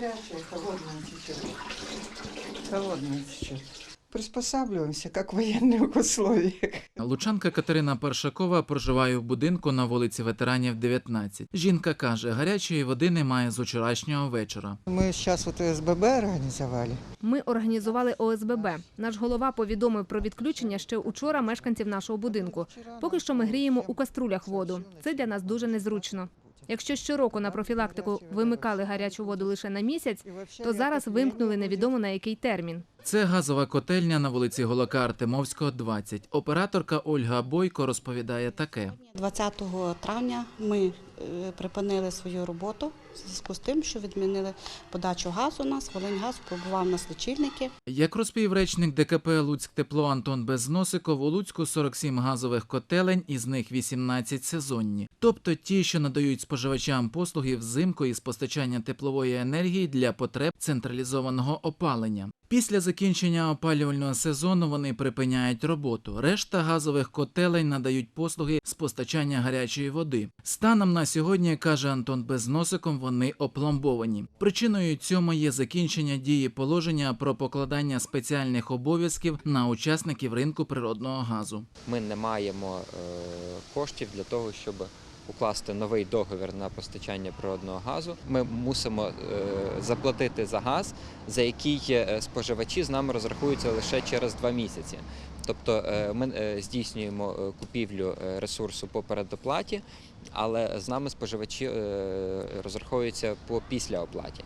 горячая, холодная течет. Холодная течет. Приспосабливаемся, как в военных условиях. Лучанка Катерина Паршакова проживає в будинку на вулиці ветеранів 19. Жінка каже, гарячої води немає з вчорашнього вечора. Мы сейчас вот СББ организовали. Ми організували ОСББ. Наш голова повідомив про відключення ще учора мешканців нашого будинку. Поки що ми гріємо у каструлях воду. Це для нас дуже незручно. Якщо щороку на профілактику вимикали гарячу воду лише на місяць, то зараз вимкнули невідомо на який термін. Це газова котельня на вулиці Голока Артемовського, 20. Операторка Ольга Бойко розповідає таке. 20 травня ми е, припинили свою роботу в зв'язку з тим, що відмінили подачу газу у нас. Волиньгаз побував на лічильники. Як розповів речник ДКП Луцьк Тепло Антон Безносиков, у Луцьку 47 газових котелень, із них 18 сезонні. Тобто ті, що надають споживачам послуги взимку із постачання теплової енергії для потреб централізованого опалення. Після закінчення опалювального сезону вони припиняють роботу. Решта газових котелень надають послуги з постачання гарячої води. Станом на сьогодні, каже Антон Безносиком, вони опломбовані. Причиною цьому є закінчення дії положення про покладання спеціальних обов'язків на учасників ринку природного газу. Ми не маємо е, коштів для того, щоб укласти новий договір на постачання природного газу. Ми мусимо е, заплатити за газ, за який е, споживачі з нами розрахуються лише через два місяці. Тобто е, ми здійснюємо купівлю ресурсу по передоплаті, але з нами споживачі е, розраховуються по післяоплаті.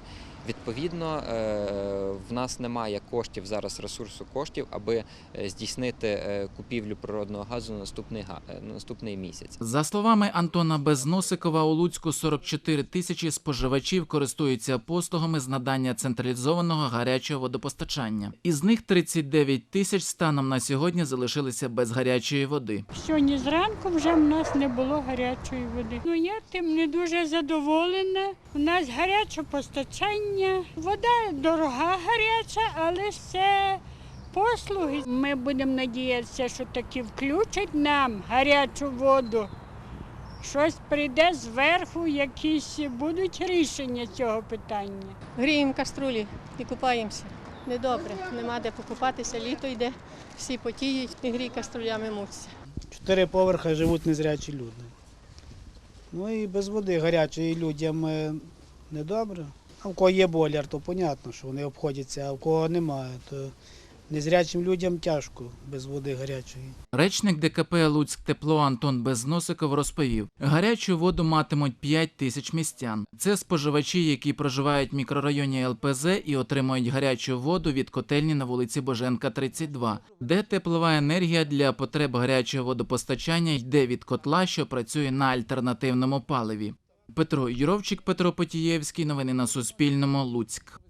Відповідно, е, в нас немає коштів зараз ресурсу коштів, аби е, здійснити купівлю природного газу на наступний га- наступний місяць. За словами Антона Безносикова, у Луцьку 44 тисячі споживачів користуються послугами з надання централізованого гарячого водопостачання. Із них 39 тисяч станом на сьогодні залишилися без гарячої води. Сьогодні зранку вже в нас не було гарячої води. Ну я тим не дуже задоволена. У нас гаряче постачання, вода дорога гаряча, але все послуги. Ми будемо надіятися, що таки включать нам гарячу воду. Щось прийде зверху, якісь будуть рішення цього питання. Гріємо каструлі і купаємося. Недобре, нема де покупатися, літо йде, всі потіють і грій каструлями муться. Чотири поверхи живуть незрячі люди. Ну і без води гарячої людям е, недобре. А в кого є боляр, то зрозуміло, що вони обходяться, а в кого немає, то незрячим людям тяжко без води гарячої. Речник ДКП Луцьк Тепло Антон Безносиков розповів: гарячу воду матимуть 5 тисяч містян. Це споживачі, які проживають в мікрорайоні ЛПЗ і отримують гарячу воду від котельні на вулиці Боженка, 32, де теплова енергія для потреб гарячого водопостачання йде від котла, що працює на альтернативному паливі. Петро Юровчик, Петро Потієвський. Новини на Суспільному. Луцьк.